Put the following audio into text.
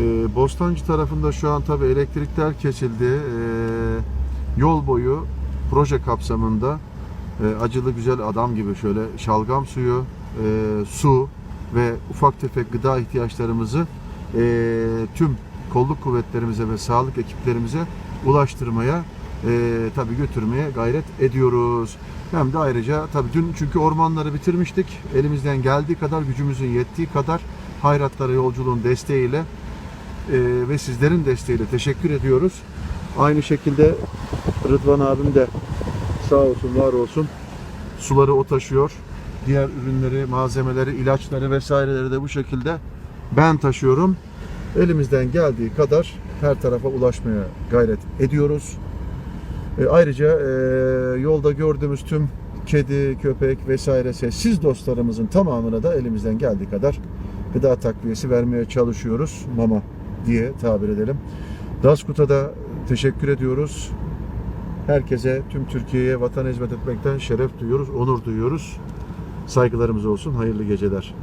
Ee, Bostancı tarafında şu an tabii elektrikler kesildi. Ee, yol boyu proje kapsamında e, acılı güzel adam gibi şöyle şalgam suyu, e, su ve ufak tefek gıda ihtiyaçlarımızı e, tüm kolluk kuvvetlerimize ve sağlık ekiplerimize ulaştırmaya e, tabii götürmeye gayret ediyoruz. Hem de ayrıca tabii dün çünkü ormanları bitirmiştik. Elimizden geldiği kadar gücümüzün yettiği kadar hayratlara yolculuğun desteğiyle e, ve sizlerin desteğiyle teşekkür ediyoruz. Aynı şekilde Rıdvan abim de sağ olsun var olsun suları o taşıyor. Diğer ürünleri, malzemeleri, ilaçları vesaireleri de bu şekilde ben taşıyorum. Elimizden geldiği kadar her tarafa ulaşmaya gayret ediyoruz. E, ayrıca e, yolda gördüğümüz tüm kedi, köpek vesaire sessiz dostlarımızın tamamına da elimizden geldiği kadar gıda takviyesi vermeye çalışıyoruz. Mama diye tabir edelim. Daskut'a da teşekkür ediyoruz. Herkese, tüm Türkiye'ye vatan hizmet etmekten şeref duyuyoruz, onur duyuyoruz. Saygılarımız olsun. Hayırlı geceler.